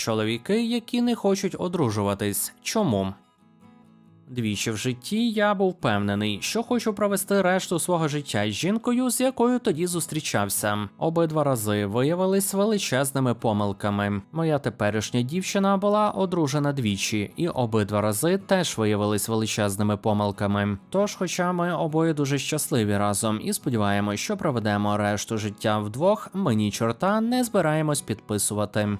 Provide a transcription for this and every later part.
чоловіки, які не хочуть одружуватись. Чому? Двічі в житті я був впевнений, що хочу провести решту свого життя з жінкою, з якою тоді зустрічався. Обидва рази виявились величезними помилками. Моя теперішня дівчина була одружена двічі, і обидва рази теж виявились величезними помилками. Тож, хоча ми обоє дуже щасливі разом і сподіваємось, що проведемо решту життя вдвох, ми ні чорта не збираємось підписувати.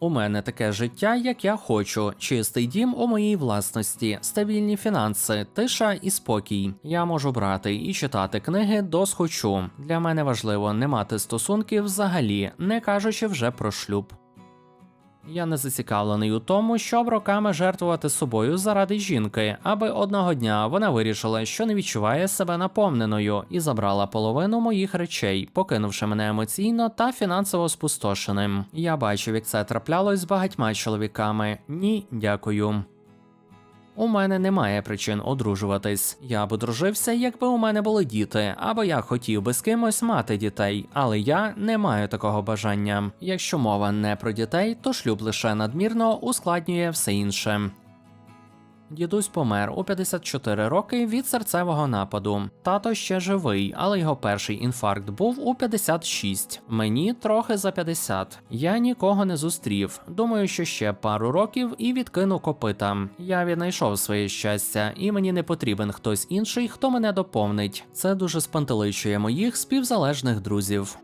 У мене таке життя, як я хочу: чистий дім у моїй власності, стабільні фінанси, тиша і спокій. Я можу брати і читати книги досхочу. Для мене важливо не мати стосунків взагалі, не кажучи вже про шлюб. Я не зацікавлений у тому, щоб роками жертвувати собою заради жінки, аби одного дня вона вирішила, що не відчуває себе наповненою, і забрала половину моїх речей, покинувши мене емоційно та фінансово спустошеним. Я бачив, як це траплялось з багатьма чоловіками. Ні, дякую. У мене немає причин одружуватись. Я б одружився, якби у мене були діти, або я хотів би з кимось мати дітей, але я не маю такого бажання. Якщо мова не про дітей, то шлюб лише надмірно ускладнює все інше. Дідусь помер у 54 роки від серцевого нападу. Тато ще живий, але його перший інфаркт був у 56. Мені трохи за 50. Я нікого не зустрів. Думаю, що ще пару років і відкину копита. Я віднайшов своє щастя, і мені не потрібен хтось інший, хто мене доповнить. Це дуже спантеличує моїх співзалежних друзів.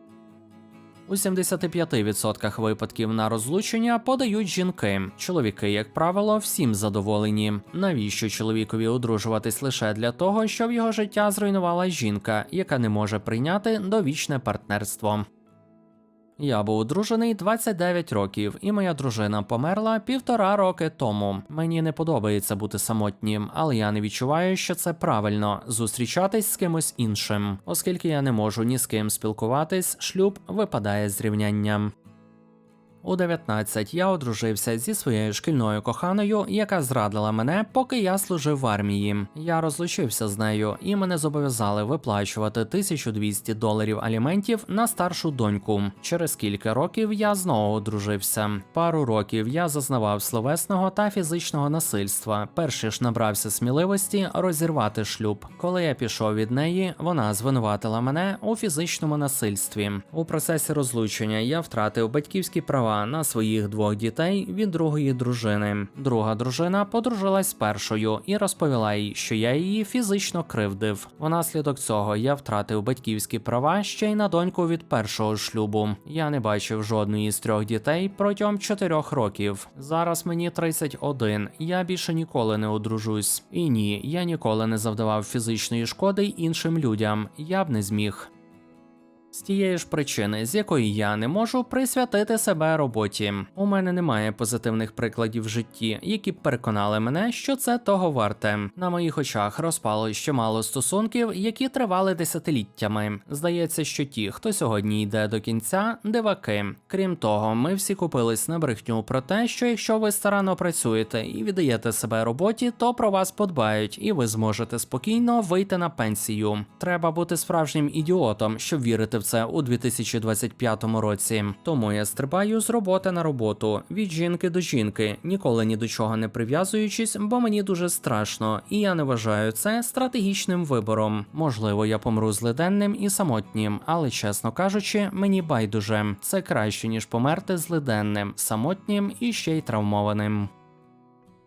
У 75% випадків на розлучення подають жінки. Чоловіки, як правило, всім задоволені. Навіщо чоловікові одружуватись лише для того, щоб його життя зруйнувала жінка, яка не може прийняти довічне партнерство? Я був одружений 29 років, і моя дружина померла півтора роки тому. Мені не подобається бути самотнім, але я не відчуваю, що це правильно зустрічатись з кимось іншим, оскільки я не можу ні з ким спілкуватись, шлюб випадає з рівняння. У 19 я одружився зі своєю шкільною коханою, яка зрадила мене, поки я служив в армії. Я розлучився з нею, і мене зобов'язали виплачувати 1200 доларів аліментів на старшу доньку. Через кілька років я знову одружився. Пару років я зазнавав словесного та фізичного насильства. Перші ж набрався сміливості розірвати шлюб. Коли я пішов від неї, вона звинуватила мене у фізичному насильстві. У процесі розлучення я втратив батьківські права на своїх двох дітей від другої дружини. Друга дружина подружилась з першою і розповіла їй, що я її фізично кривдив. Внаслідок цього я втратив батьківські права ще й на доньку від першого шлюбу. Я не бачив жодної з трьох дітей протягом чотирьох років. Зараз мені 31, Я більше ніколи не одружусь. І ні, я ніколи не завдавав фізичної шкоди іншим людям. Я б не зміг. З тієї ж причини, з якої я не можу присвятити себе роботі. У мене немає позитивних прикладів в житті, які б переконали мене, що це того варте. На моїх очах розпало ще мало стосунків, які тривали десятиліттями. Здається, що ті, хто сьогодні йде до кінця, диваки. Крім того, ми всі купились на брехню про те, що якщо ви старанно працюєте і віддаєте себе роботі, то про вас подбають, і ви зможете спокійно вийти на пенсію. Треба бути справжнім ідіотом, щоб вірити в це у 2025 році. Тому я стрибаю з роботи на роботу, від жінки до жінки, ніколи ні до чого не прив'язуючись, бо мені дуже страшно, і я не вважаю це стратегічним вибором. Можливо, я помру злиденним і самотнім, але чесно кажучи, мені байдуже. Це краще ніж померти злиденним, самотнім і ще й травмованим.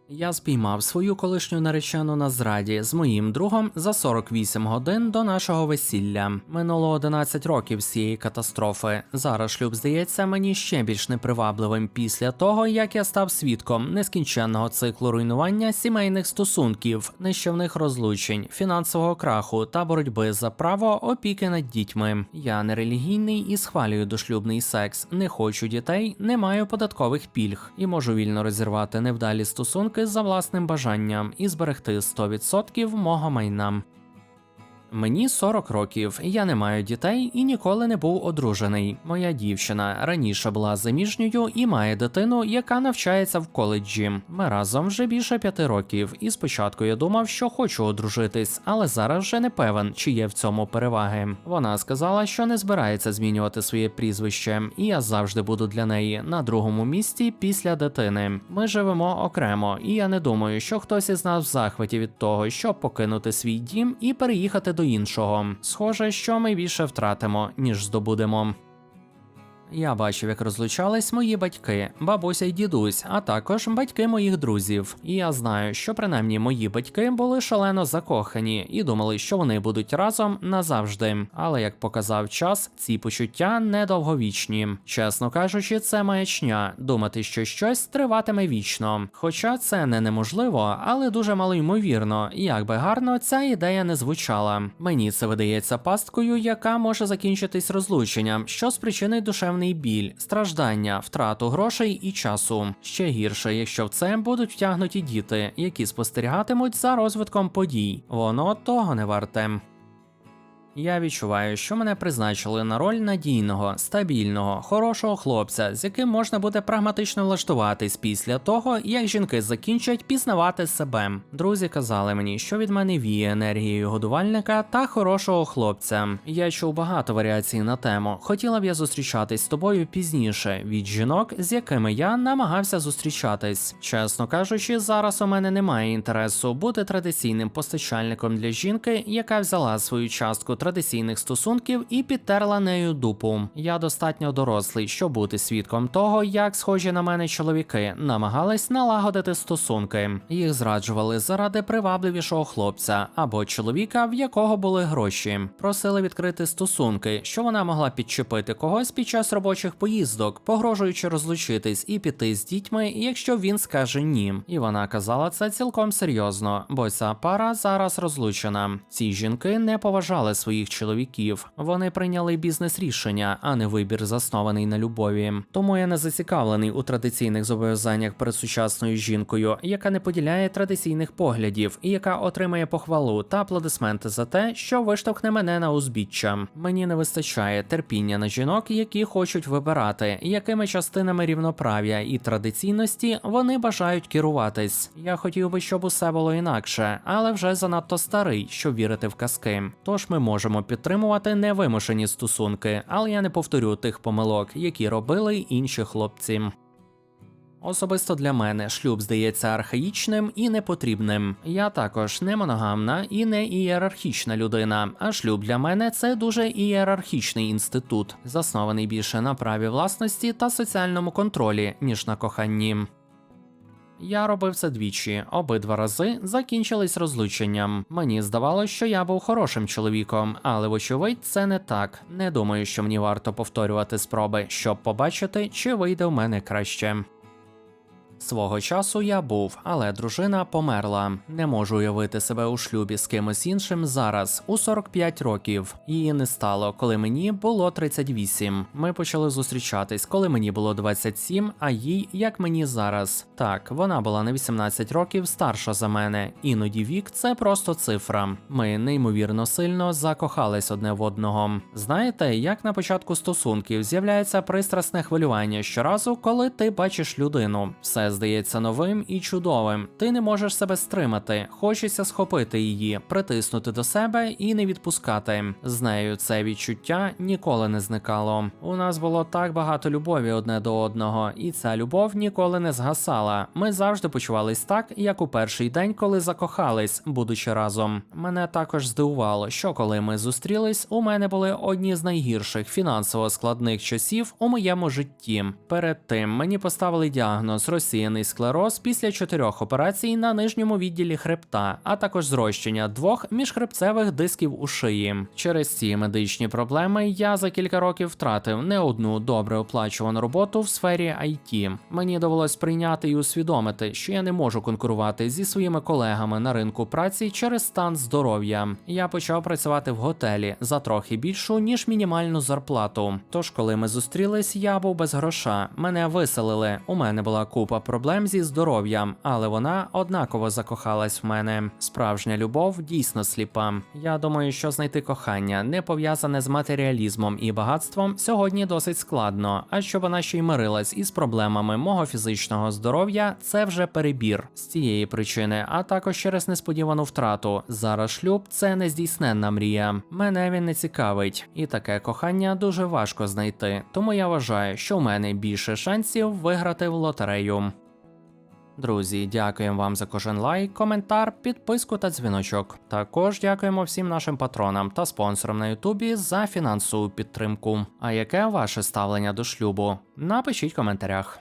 Я спіймав свою колишню наречену на зраді з моїм другом за 48 годин до нашого весілля. Минуло 11 років з цієї катастрофи. Зараз шлюб здається мені ще більш непривабливим після того, як я став свідком нескінченного циклу руйнування сімейних стосунків, нищівних розлучень, фінансового краху та боротьби за право опіки над дітьми. Я не релігійний і схвалюю дошлюбний секс, не хочу дітей, не маю податкових пільг і можу вільно розірвати невдалі стосунки за власним бажанням і зберегти 100% мого майна. Мені 40 років, я не маю дітей і ніколи не був одружений. Моя дівчина раніше була заміжньою і має дитину, яка навчається в коледжі. Ми разом вже більше п'яти років, і спочатку я думав, що хочу одружитись, але зараз вже не певен, чи є в цьому переваги. Вона сказала, що не збирається змінювати своє прізвище, і я завжди буду для неї на другому місці після дитини. Ми живемо окремо, і я не думаю, що хтось із нас в захваті від того, щоб покинути свій дім і переїхати до іншого. Схоже, що ми більше втратимо, ніж здобудемо. Я бачив, як розлучались мої батьки, бабуся й дідусь, а також батьки моїх друзів. І я знаю, що принаймні мої батьки були шалено закохані і думали, що вони будуть разом назавжди. Але як показав час, ці почуття недовговічні. Чесно кажучи, це маячня думати, що щось триватиме вічно. Хоча це не неможливо, але дуже малоймовірно, як би гарно ця ідея не звучала. Мені це видається пасткою, яка може закінчитись розлученням, що спричинить душевний біль, страждання, втрату грошей і часу. Ще гірше, якщо в це будуть втягнуті діти, які спостерігатимуть за розвитком подій. Воно того не варте. Я відчуваю, що мене призначили на роль надійного, стабільного, хорошого хлопця, з яким можна буде прагматично влаштуватись після того, як жінки закінчать пізнавати себе. Друзі казали мені, що від мене віє енергією годувальника та хорошого хлопця. Я чув багато варіацій на тему. Хотіла б я зустрічатись з тобою пізніше від жінок, з якими я намагався зустрічатись. Чесно кажучи, зараз у мене немає інтересу бути традиційним постачальником для жінки, яка взяла свою частку традиційних стосунків і підтерла нею дупу. Я достатньо дорослий, щоб бути свідком того, як схожі на мене чоловіки намагались налагодити стосунки. Їх зраджували заради привабливішого хлопця або чоловіка, в якого були гроші. Просили відкрити стосунки, що вона могла підчепити когось під час робочих поїздок, погрожуючи розлучитись і піти з дітьми, якщо він скаже ні. І вона казала це цілком серйозно, бо ця пара зараз розлучена. Ці жінки не поважали своїх чоловіків. Вони прийняли бізнес-рішення, а не вибір, заснований на любові. Тому я не зацікавлений у традиційних зобов'язаннях перед сучасною жінкою, яка не поділяє традиційних поглядів і яка отримає похвалу та аплодисменти за те, що виштовхне мене на узбіччя. Мені не вистачає терпіння на жінок, які хочуть вибирати, якими частинами рівноправ'я і традиційності вони бажають керуватись. Я хотів би, щоб усе було інакше, але вже занадто старий, щоб вірити в казки. Тож ми можемо підтримувати невимушені стосунки, але я не повторю тих помилок, які робили інші хлопці. Особисто для мене шлюб здається архаїчним і непотрібним. Я також не моногамна і не ієрархічна людина. А шлюб для мене це дуже ієрархічний інститут, заснований більше на праві власності та соціальному контролі, ніж на коханні. Я робив це двічі, обидва рази закінчились розлученням. Мені здавалося, що я був хорошим чоловіком, але вочевидь це не так. Не думаю, що мені варто повторювати спроби, щоб побачити, чи вийде в мене краще. Свого часу я був, але дружина померла. Не можу уявити себе у шлюбі з кимось іншим зараз, у 45 років. Її не стало, коли мені було 38. Ми почали зустрічатись, коли мені було 27, а їй як мені зараз. Так, вона була на 18 років старша за мене. Іноді вік це просто цифра. Ми неймовірно сильно закохались одне в одного. Знаєте, як на початку стосунків з'являється пристрасне хвилювання щоразу, коли ти бачиш людину. Все здається новим і чудовим. Ти не можеш себе стримати, хочеться схопити її, притиснути до себе і не відпускати. З нею це відчуття ніколи не зникало. У нас було так багато любові одне до одного, і ця любов ніколи не згасала. Ми завжди почувались так, як у перший день, коли закохались, будучи разом. Мене також здивувало, що коли ми зустрілись, у мене були одні з найгірших фінансово складних часів у моєму житті. Перед тим мені поставили діагноз розсіяний склероз після чотирьох операцій на нижньому відділі хребта, а також зрощення двох міжхребцевих дисків у шиї. Через ці медичні проблеми я за кілька років втратив не одну добре оплачувану роботу в сфері IT. Мені довелось прийняти і усвідомити, що я не можу конкурувати зі своїми колегами на ринку праці через стан здоров'я. Я почав працювати в готелі за трохи більшу ніж мінімальну зарплату. Тож, коли ми зустрілись, я був без гроша. Мене виселили. У мене була купа проблем зі здоров'ям, але вона однаково закохалась в мене. Справжня любов дійсно сліпа. Я думаю, що знайти кохання не пов'язане з матеріалізмом і багатством сьогодні досить складно. А щоб вона ще й мирилась із проблемами мого фізичного здоров'я, це вже перебір з цієї причини, а також через несподівану втрату. Зараз шлюб це нездійсненна мрія. Мене він не цікавить, і таке кохання дуже важко знайти. Тому я вважаю, що в мене більше шансів виграти в лотерею. Друзі, дякуємо вам за кожен лайк, коментар, підписку та дзвіночок. Також дякуємо всім нашим патронам та спонсорам на Ютубі за фінансову підтримку. А яке ваше ставлення до шлюбу? Напишіть в коментарях.